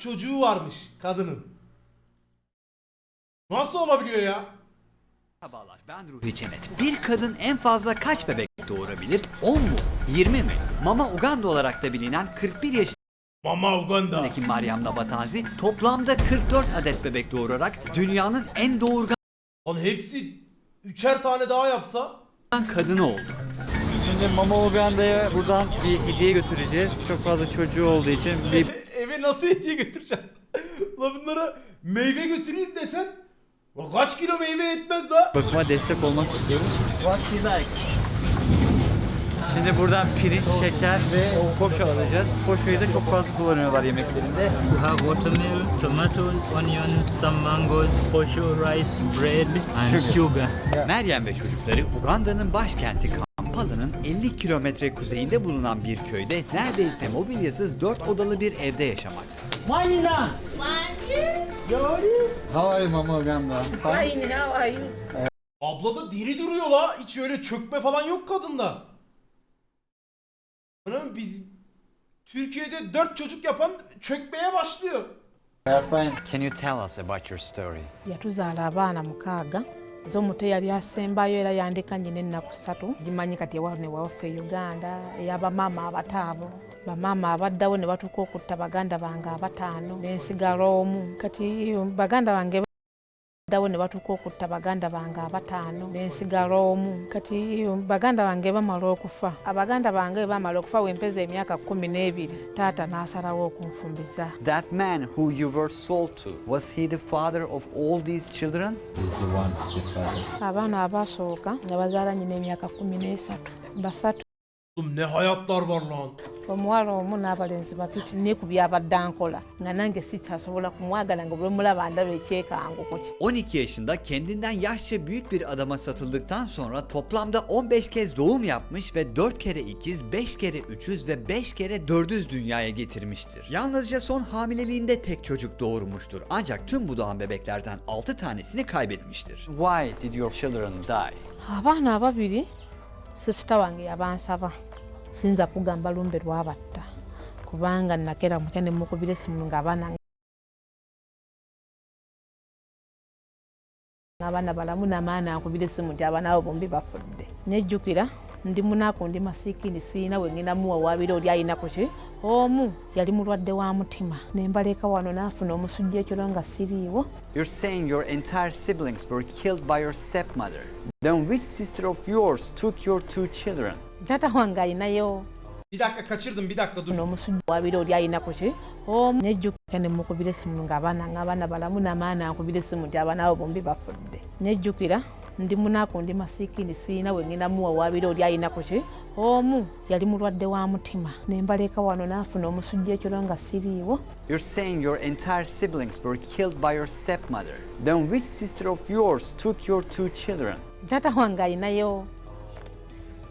çocuğu varmış kadının. Nasıl olabiliyor ya? Merhabalar ben Ruhi Çenet. Bir kadın en fazla kaç bebek doğurabilir? 10 mu? 20 mi? Mama Uganda olarak da bilinen 41 Mama Uganda. yaşındaki Meryem Nabatazi toplamda 44 adet bebek doğurarak dünyanın en doğurgan Lan hepsi üçer tane daha yapsa. kadını oldu. Şimdi Mama Uganda'ya buradan bir hediye götüreceğiz. Çok fazla çocuğu olduğu için bir Eve nasıl hediye götüreceğim? La bunlara meyve götüreyim desen. La kaç kilo meyve yetmez la? bakıma destek olmak istiyoruz. What she likes. Şimdi buradan pirinç, şeker ve poşo alacağız. Poşoyu da çok fazla kullanıyorlar yemeklerinde. You have watermelon, tomatoes, onions, some mangoes, posho, rice, bread, and Sugar. sugar. Meryem ve çocukları Uganda'nın başkenti Kampala'nın 50 kilometre kuzeyinde bulunan bir köyde neredeyse mobilyasız 4 odalı bir evde yaşamakta. How are you Mama Uganda? Fine, how are you? Abla da diri duruyor la. Hiç öyle çökme falan yok kadında. Anam biz Türkiye'de dört çocuk yapan çökmeye başlıyor. Can you tell us about your story? yatuzaala abaana mukaaga ze omuto eyali asembayo era yandeka nyina ennaku ssatu. Gimanyi kati ewa ne waffe e uganda ey'abamaama abato abo bamaama abaddawo ne batuuka okutta baganda bange abataano nensigala omu. Kati baganda bange baddawo ne batuuka okutta baganda bange abataano nensigala omu. Kati baganda bange bamala okufa. Abaganda bange bwe bamala okufa wempeza emyaka kumi n'ebiri. Taata n'asalawo okunfumbiza. That man who you were sold to, was he the father of all these children? abaana abasooka nga bazaala nyina emyaka kumi n'esatu. Basatu Oğlum ne hayatlar var lan. omuwala omu n'abalenzi babiri ne ku byabadde ankola nga nange sitasobola kumwagala nga bwe mulaba ndaba ekyekanguko kye 12 yaşında kendinden yaşça büyük bir adama satıldıktan sonra toplamda 15 kez doğum yapmış ve 4 kere ikiz, 5 kere üçüz ve 5 kere dördüz dünyaya getirmiştir. Yalnızca son hamileliğinde tek çocuk doğurmuştur. Ancak tüm bu doğan bebeklerden 6 tanesini kaybetmiştir. Why did your children die? abaana ababiri sisita wange yabansaba sinza kugamba lumbe lwabatta kubanga nakera mutya ne mukubira esimu ng'abaana abaana balamu namaana ankubira esimu nti abaana abo bombi bafudde. Nejjukira ndi munaku ndi masiikini siina we ngenda muwawaabira oli ayina ku ki omu yali mulwadde wa mutima ne mbaleka wano n'afuna omusujja ekiro nga siriiwo You're saying your entire siblings were killed by your stepmother. Then which sister of yours took your two children? taata wange ayinayo Bir dakika kaçırdım bir dakika dur. n'omusujja wabira oli ayina ku ki omu nejjukira ne mukubira esimu ng'abaana ng'abaana balamu namaana ankubira esimu nti abaana abo bombi bafudde nejjukira ndi munaku ndi masiikini siina we ngenda muwawaabira oli ayina ku ki omu yali mulwadde wa mutima ne mbaleka wano n'afuna omusujja ekiro nga siriiwo You're saying your entire siblings were killed by your stepmother. Then which sister of yours took your two children? taata wange ayinayo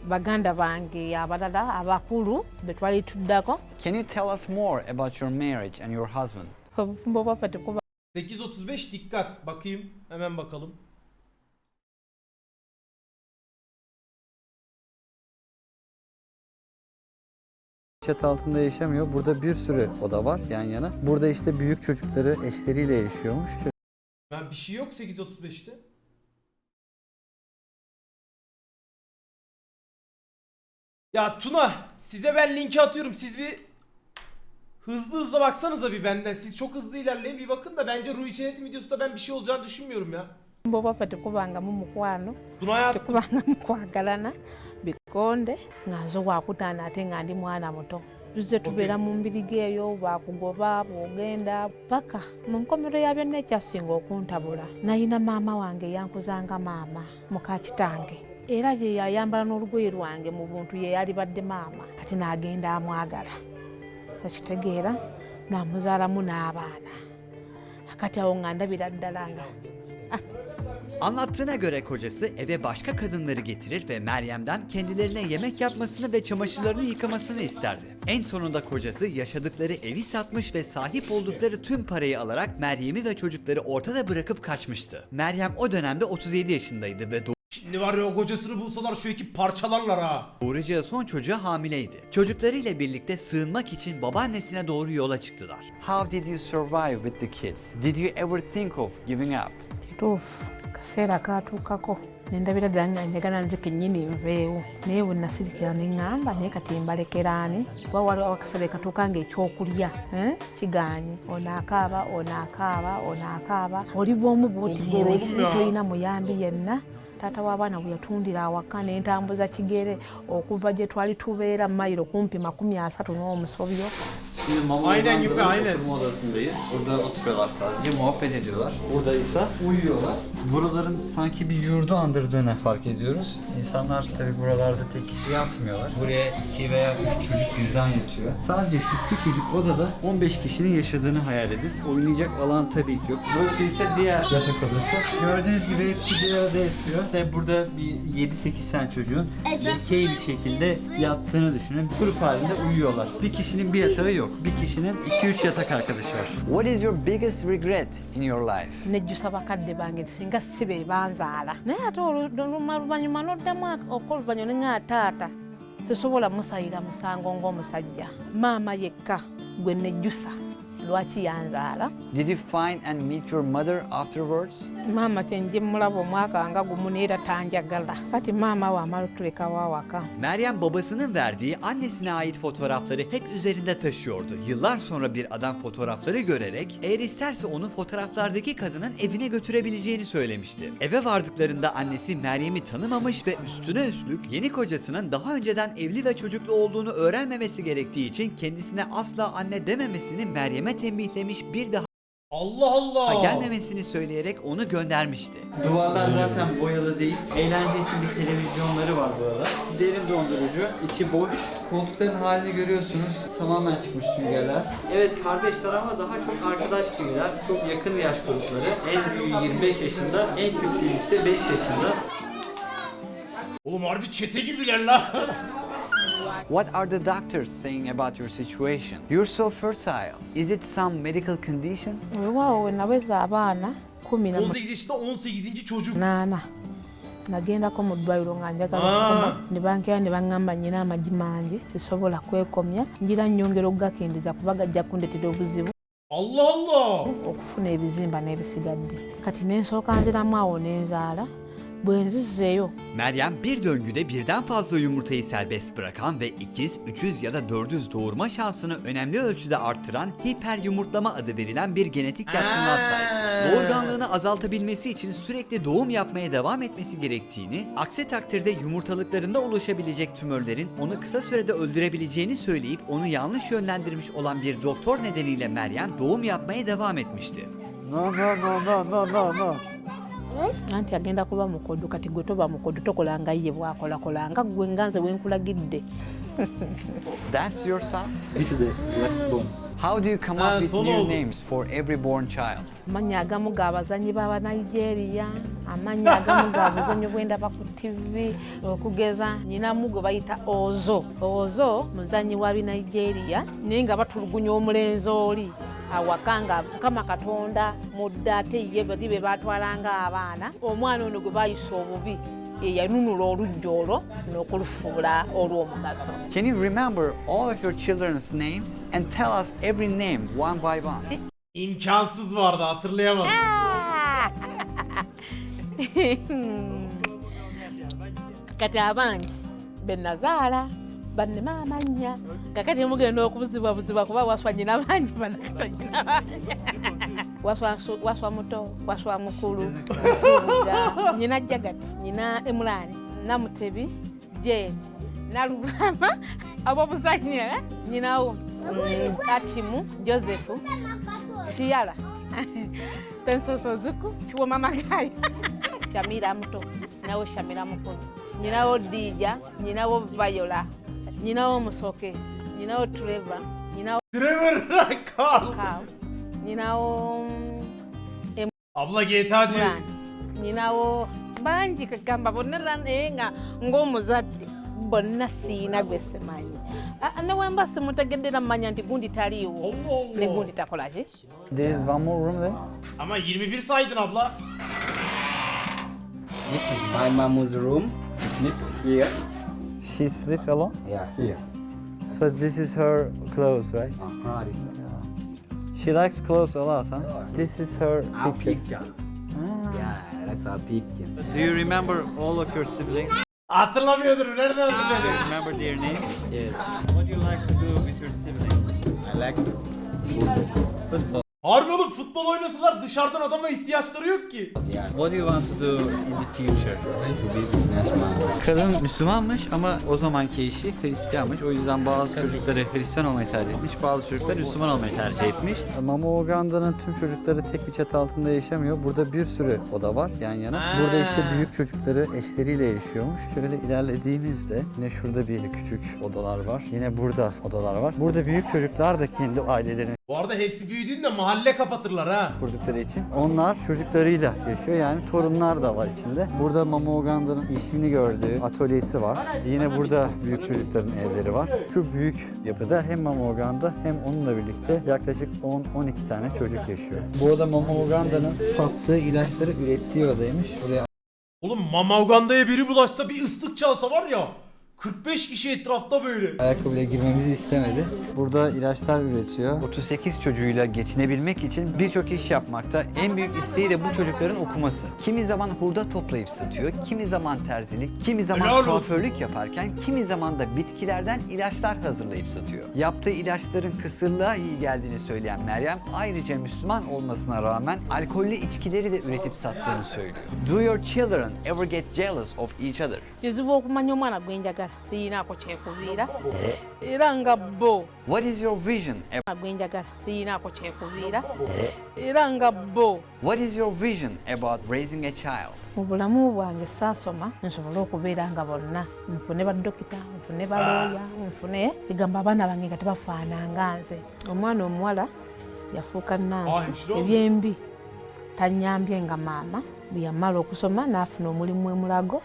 baganda bange abalala abakulu be twali tuddako Can you tell us more about your marriage and your husband? obufumbo bwaffe tekuba 8.35 dikkat. Bakayım. Hemen bakalım. Çatı altında yaşamıyor. Burada bir sürü oda var yan yana. Burada işte büyük çocukları eşleriyle yaşıyormuş. Ben bir şey yok 8.35'te. Ya Tuna size ben linki atıyorum. Siz bir hızlı hızlı baksanıza bir benden. Siz çok hızlı ilerleyin bir bakın da bence Ruhi Çenet'in videosunda ben bir şey olacağını düşünmüyorum ya. Obufumbo bwaffe tekubangamu mukwano tekubangamu kwagalana bikonde nga nze wakutaana ate nga ndi mwana muto. Tuzze tubeera mu mbirigi eyo bwakugoba bwogenda paka mu nkomero ya byonna ekyasinga okuntabula. Nayina maama wange yankuzanga maama muka kitange. Era ye yayambala n'olugoye lwange mu buntu ye yalibadde maama ate n'agenda amwagala. Ekitegeera namuzaalamu n'abaana. Akati awo nga ndabira ddala nga Anlattığına göre kocası eve başka kadınları getirir ve Meryem'den kendilerine yemek yapmasını ve çamaşırlarını yıkamasını isterdi. En sonunda kocası yaşadıkları evi satmış ve sahip oldukları tüm parayı alarak Meryem'i ve çocukları ortada bırakıp kaçmıştı. Meryem o dönemde 37 yaşındaydı ve Şimdi var ya o kocasını bulsalar şu ekip parçalarlar ha. Doğuracağı son çocuğu hamileydi. Çocuklarıyla birlikte sığınmak için babaannesine doğru yola çıktılar. How did you survive with the kids? Did you ever think of giving up? Kituufu kaseera kaatuukako. Nendabira ddala nga njagala nze kennyini nveewo. Naye bwe nasirikira ne ŋŋamba naye kati mbalekeraani kuba waliwo akaseera katuuka nga ekyokulya eh, kiganye onaakaaba onaakaaba onaakaaba oli bwomu bwoti olumya. tolina muyambi yenna taata w'abaana bwe yatundira awaka nentambuza kigere. Okuva gye twali tubeera mayiro kumpi makumi asatu n'omusobyo Şimdi mama Aynen gibi, aynen. oturma odasındayız. Burada oturuyorlar sadece, muhabbet ediyorlar. Burada ise uyuyorlar. Buraların sanki bir yurdu andırdığını fark ediyoruz. İnsanlar tabi buralarda tek kişi yatmıyorlar. Buraya iki veya üç çocuk birden yatıyor. Sadece şu küçücük odada 15 kişinin yaşadığını hayal edin. Oynayacak alan tabii ki yok. Burası ise diğer yatak odası. Gördüğünüz gibi hepsi bir arada yatıyor. Ve burada bir 7-8 tane çocuğun dikey bir şekilde yattığını düşünün. Grup halinde uyuyorlar. Bir kişinin bir yatağı yok. Bir kişinin 2-3 yatak arkadaşı var. What is your biggest regret in your life? nejjusa bakadde bange singa si be banzaala naye ate oluma luvannyuma n'oddamu okola oluvannyuma ne ŋŋaa taata sisobola musayira musango ng'omusajja maama yekka gwe nejjusa lwaki yanzaala Did you find and meet your mother afterwards? maama kyenje mulaba omwaka nga gumu naye era tanjagala kati maama wamala otulekawo awaka Meryem babasının verdiği annesine ait fotoğrafları hep üzerinde taşıyordu. Yıllar sonra bir adam fotoğrafları görerek eğer isterse onu fotoğraflardaki kadının evine götürebileceğini söylemişti. Eve vardıklarında annesi Meryem'i tanımamış ve üstüne üstlük yeni kocasının daha önceden evli ve çocuklu olduğunu öğrenmemesi gerektiği için kendisine asla anne dememesini Meryem'e tembihlemiş bir daha Allah Allah. gelmemesini söyleyerek onu göndermişti. Duvarlar zaten boyalı değil. Eğlence için bir televizyonları var burada. Derin dondurucu, içi boş. Koltukların halini görüyorsunuz. Tamamen çıkmış süngerler. Evet kardeşler ama daha çok arkadaş gibiler. Çok yakın yaş grupları. En büyüğü 25 yaşında, en küçüğü ise 5 yaşında. Oğlum harbi çete gibiler la. What are the doctors saying about your situation? You're so fertile. Is it some medical condition? weewaawo we naweza abaana kumi na 18 yaşında 18. çocuk. munaana nagendako mu ddwaliro nga njagala Ah. okukoma ne bankera ne baŋŋamba nnyina amagi mangi sisobola kwekomya njira nnyongera okugakendeeza kuba gajja kundetera obuzibu Allah Allah. okufuna ebizimba n'ebisigadde kati nensooka nziramu awo n'enzaala bwe nzizeeyo Meryem bir döngüde birden fazla yumurtayı serbest bırakan ve ikiz, üçüz ya da dördüz doğurma şansını önemli ölçüde arttıran hiper yumurtlama adı verilen bir genetik yatkınlığa sahip. Doğurganlığını azaltabilmesi için sürekli doğum yapmaya devam etmesi gerektiğini, aksi takdirde yumurtalıklarında oluşabilecek tümörlerin onu kısa sürede öldürebileceğini söyleyip onu yanlış yönlendirmiş olan bir doktor nedeniyle Meryem doğum yapmaya devam etmişti. No, no, no, no, no, no, no. Anti agenda kuba mukodo kati gwe toba mukodo tokolanga ye bwakolakolanga gwe nga nze wenkulagidde That's your son? This is the last bone. How do you come Ah, up with son new names for every born child? amannya agamu ga bazanyi b'abanigeria amannya agamu ga buzanyi bwendaba ku tv okugeza nyinamu gwe bayita ozo ozo muzanyi wa binigeria naye nga batulugunya omulenzi oli awaka nga mukama katonda mudde ate ye bali be batwalanga abaana omwana ono gwe bayisa obubi yanunula olujja olwo n'okulufuula olw'omugaso Can you remember all of your children's names and tell us every name one by one? İmkansız vardı hatırlayamaz. kati abangi benazaala bannema amannya kakati mugenda okubuzibwabuzibwa kuba waswa nyina bangi banakato nyina bangi waswa muto waswa mukulu nyina jagati nyina emulani namutebi jeni nalulama abobuzanya nyinawo mm, atimu josefu siyala pensosozuku kiwoma magayo shamira muto nyinawo shamira mukulu nyinawo dija nyinawo vayola nyinawo musoke nyinawo treva nyinawo Trevor Carl. kaw nyinawo mm, Abla GTA'cı. Mulan. nyinawo bangi kagamba bonna era naye nga ng'omuzadde bonna siina gwe simanyi Ah, newemba simutegedde era mmanya nti gundi taliiwo Allah ne gundi takolaki There is one more room there. Ama 21 saydın abla. This is my mom's room. It's here. She sleeps alone? Yeah, here. So this is her clothes, right? Uh-huh. She likes clothes a lot, huh? This is her Our picture. picture. Yeah, that's our picture. Do you remember all of your siblings? Hatırlamıyordur. Nereden hatırlamıyor? Remember their names? Yes. What do you like to do with your siblings? I like Football. Harbi oğlum futbol oynasalar dışarıdan adama ihtiyaçları yok ki. Yeah. What do you want to do in the future? I want to be businessman. Kadın Müslümanmış ama o zamanki eşi Hristiyanmış. O yüzden bazı çocukları Hristiyan olmayı tercih etmiş, bazı çocuklar Müslüman olmayı tercih etmiş. Mama Uganda'nın tüm çocukları tek bir çatı altında yaşamıyor. Burada bir sürü oda var yan yana. Burada işte büyük çocukları eşleriyle yaşıyormuş. Şöyle ilerlediğimizde yine şurada bir küçük odalar var. Yine burada odalar var. Burada büyük çocuklar da kendi ailelerini Bu arada hepsi büyüdüğünde mahalle kapatırlar ha. kurdukları için. Onlar çocuklarıyla yaşıyor yani torunlar da var içinde. Burada Mama Uganda'nın işini gördüğü atölyesi var. Yine burada büyük çocukların evleri var. Şu büyük yapıda hem Mama Uganda hem onunla birlikte yaklaşık 10-12 tane çocuk yaşıyor. Burada Mama Uganda'nın sattığı ilaçları ürettiği odaymış. Buraya Oğlum Mama Uganda'ya biri bulaşsa bir ıslık çalsa var ya 45 kişi etrafta böyle. ayakkabıyla girmemizi istemedi. Burada ilaçlar üretiyor. 38 çocuğuyla geçinebilmek için birçok iş yapmakta. En büyük isteği de bu çocukların okuması. Kimi zaman hurda toplayıp satıyor, kimi zaman terzilik, kimi zaman Helal olsun. kuaförlük yaparken, kimi zaman da bitkilerden ilaçlar hazırlayıp satıyor. Yaptığı ilaçların kısırlığa iyi geldiğini söyleyen Meryem, ayrıca Müslüman olmasına rağmen alkollü içkileri de üretip sattığını söylüyor. Do your children ever get jealous of each other? okumanya omwana gwe njagala siyinaako kyekubiira era nga bo. What is your vision? gwe njagala. Siyinaako kyekubiira era nga bo. What is your vision about raising a child? mu bulamu bwange saasoma nsobole okubeera nga bonna. Nfune badokita nfune balooya nfune egamba abaana bange nga tebafaananga nze. Omwana omuwala yafuuka Ah, nansi ekirooto. ebyembi tanyambye nga maama bwe yamala okusoma n'afuna omulimu emulago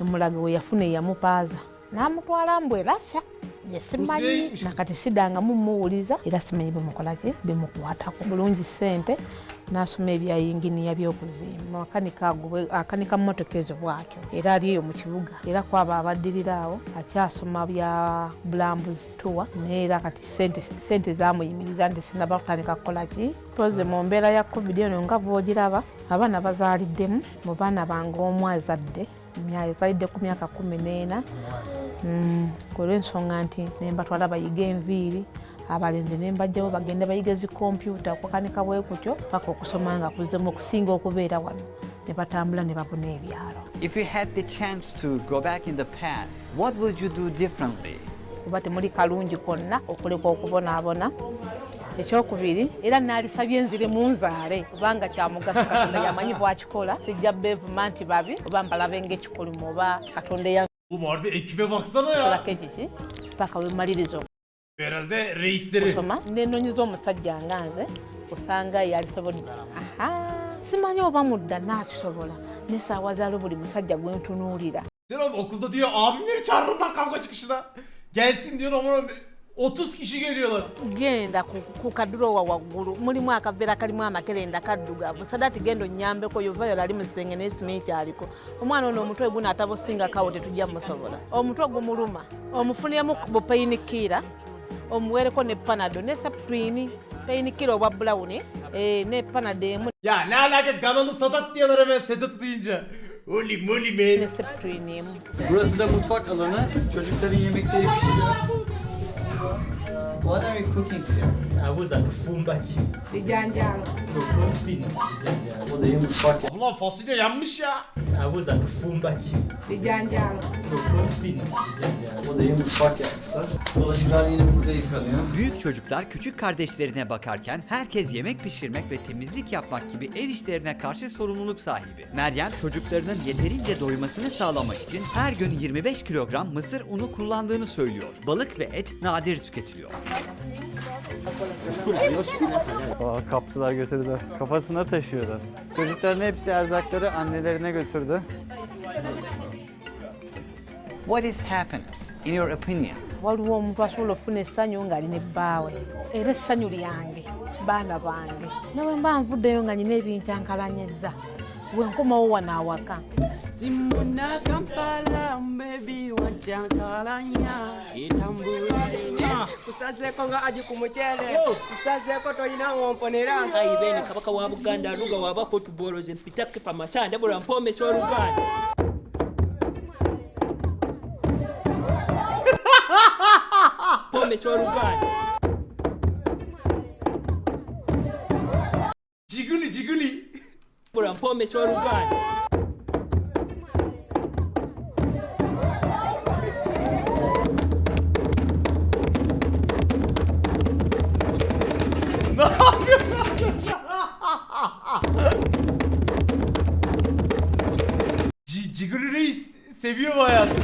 emulago we yafuna eyamupaaza n'amutwala mbwerasya yesimanyi Muzeeyi. nakati sidangamu mumuwuliza era simanyi bimukolaki bimukwatako bulungi sente n'asoma ebya yinginiya by'okuzimba akanika mmotoka ezo bwatyo. Era ali eyo mu kibuga. Era kwabo abaddirira awo akyasoma bya bulambuzi tuwa naye era kati sente, sente zamuyimiriza nti sinaba kutandika kukola ki poze mu mbeera ya covid eno nga bwogiraba abaana bazaaliddemu mu baana bange omu azadde yazalidde ku myaka kumi n'ena olw'ensonga nti nembatwala bayiga enviiri abalenzi nembajjawo bagende bayiga zi kompyuta okukanika bwe kutyo paka okusoma nga kuzzemu okusinga okubeera wano. Ne batambula ne babuna ebyalo. If you had the chance to go back in the past, what would you do differently? kuba temuli kalungi konna okuleka okubonaabona. Ekyokubiri era naalisabye nzire mu nzaale kubanga kyamugaso katonda yamanyi bwakikola. Sijja beevuma nti babi oba mbalabe ngaekikolimu oba katonda Oğlum harbi ekibe baksana ya. kolako ekiki paka wemaliriza Herhalde reisleri. okusoma nenonyiza omusajja nga nze osanga yalisobodde aha. Simanyi oba mudda naakisobola nesaawa zaalo buli musajja gwentunuulira Sen oğlum okulda diyor abimleri çağırırım lan kavga çıkışına. Gelsin diyor ama 30 kişi geliyorlar. genda ku, kadurowa waggulu mulimu akaveera kalimu amakerenda kaddugavu sadati genda onyambeko yovayo lali musenge nesimi kyaliko omwana ono omutwe guno atabusinga wote tujja musobola omutwe gumuluma omufuniremu bupainikira omuwereko ne panado ne saptwini painikira obwa bulawuni eh, ne panado emu Ya ne alaka Ganalı Sadat diyorlar hemen Sedat'ı deyince. Holy moly ne man. saptwini emu Burası da mutfak alanı. Çocukların yemekleri pişiyor. You cooking here? abuza kufumba ki bijanjalo sokompini bijanjalo Odayı mutfak Ulan fasulye yanmış ya. bijanjalo Odayı mutfak yapmışlar. Bulaşıklar yine burada yıkanıyor. Büyük çocuklar küçük kardeşlerine bakarken herkes yemek pişirmek ve temizlik yapmak gibi ev işlerine karşı sorumluluk sahibi. Meryem çocuklarının yeterince doymasını sağlamak için her gün 25 kilogram mısır unu kullandığını söylüyor. Balık ve et nadir tüketiliyor. Aa, kaptılar götürdüler. Kafasına taşıyorlar. Çocukların hepsi erzakları annelerine götürdü. What is happiness in your opinion? waliwo omuntu asobola okufuna essanyu ng'ali ne bbaawe era essanyu lyange baana bange nawe mba nvuddeyo nga nyina ebintu ankalanyizza bwe nkomawo wano awaka timu na Kampala mbebi wa chakalanya. Itambula kusazeko nga aji kumuchele. Kusazeko tolina womponera nga ibeni kabaka wa Buganda aluga wabako tuboloze mpitake pamasanda bula mpomesa oluganda pomesa oluganda jiguli jiguli. Bula mpomesa oluganda seviyor bu hayatı.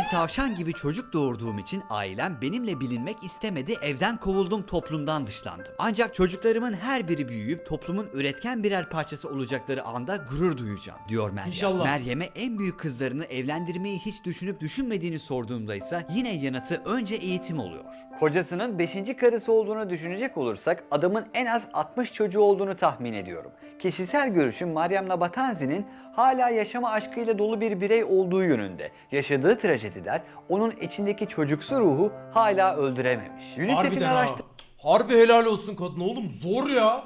Bir tavşan gibi çocuk doğurduğum için ailem benimle bilinmek istemedi, evden kovuldum, toplumdan dışlandım. Ancak çocuklarımın her biri büyüyüp toplumun üretken birer parçası olacakları anda gurur duyacağım, diyor Meryem. İnşallah. Meryem'e en büyük kızlarını evlendirmeyi hiç düşünüp düşünmediğini sorduğumda ise yine yanıtı önce eğitim oluyor. Kocasının 5. karısı olduğunu düşünecek olursak adamın en az 60 çocuğu olduğunu tahmin ediyorum. Kişisel görüşüm Meryem Nabatanzi'nin hala yaşama aşkıyla dolu bir birey olduğu yönünde. Yaşadığı trajediler onun içindeki çocuksu ruhu hala öldürememiş. UNICEF'in Harbiden ha. Harbi helal olsun kadın oğlum zor ya.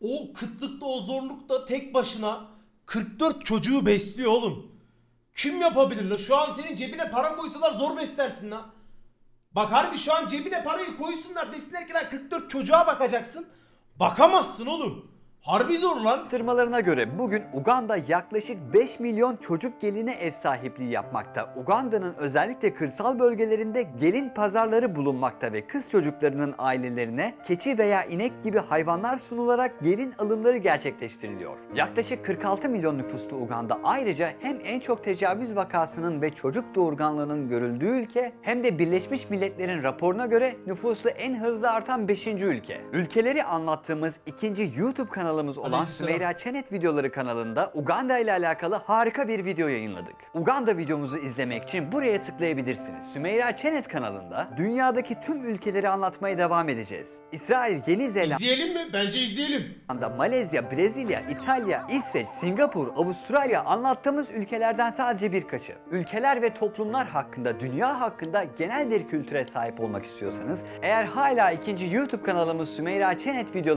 O kıtlıkta o zorlukta tek başına 44 çocuğu besliyor oğlum. Kim yapabilir la? Şu an senin cebine para koysalar zor beslersin la. Bak harbi şu an cebine parayı koysunlar desinler ki lan 44 çocuğa bakacaksın. Bakamazsın oğlum. Harbi zor lan. Araştırmalarına göre bugün Uganda yaklaşık 5 milyon çocuk geline ev sahipliği yapmakta. Uganda'nın özellikle kırsal bölgelerinde gelin pazarları bulunmakta ve kız çocuklarının ailelerine keçi veya inek gibi hayvanlar sunularak gelin alımları gerçekleştiriliyor. Yaklaşık 46 milyon nüfuslu Uganda ayrıca hem en çok tecavüz vakasının ve çocuk doğurganlığının görüldüğü ülke hem de Birleşmiş Milletler'in raporuna göre nüfusu en hızlı artan 5. ülke. Ülkeleri anlattığımız ikinci YouTube kanalımız olan. Sümeyra Çenet videoları kanalında Uganda ile alakalı harika bir video yayınladık. Uganda videomuzu izlemek için buraya tıklayabilirsiniz. Sümeyra Çenet kanalında dünyadaki tüm ülkeleri anlatmaya devam edeceğiz. İsrail, Yeni Zelanda, İzleyelim mi? Bence izleyelim. Malezya, Brezilya, İtalya, İsveç, Singapur, Avustralya anlattığımız ülkelerden sadece birkaçı. Ülkeler ve toplumlar hakkında, dünya hakkında genel bir kültüre sahip olmak istiyorsanız, eğer hala ikinci YouTube kanalımız Sümeyra Çenet video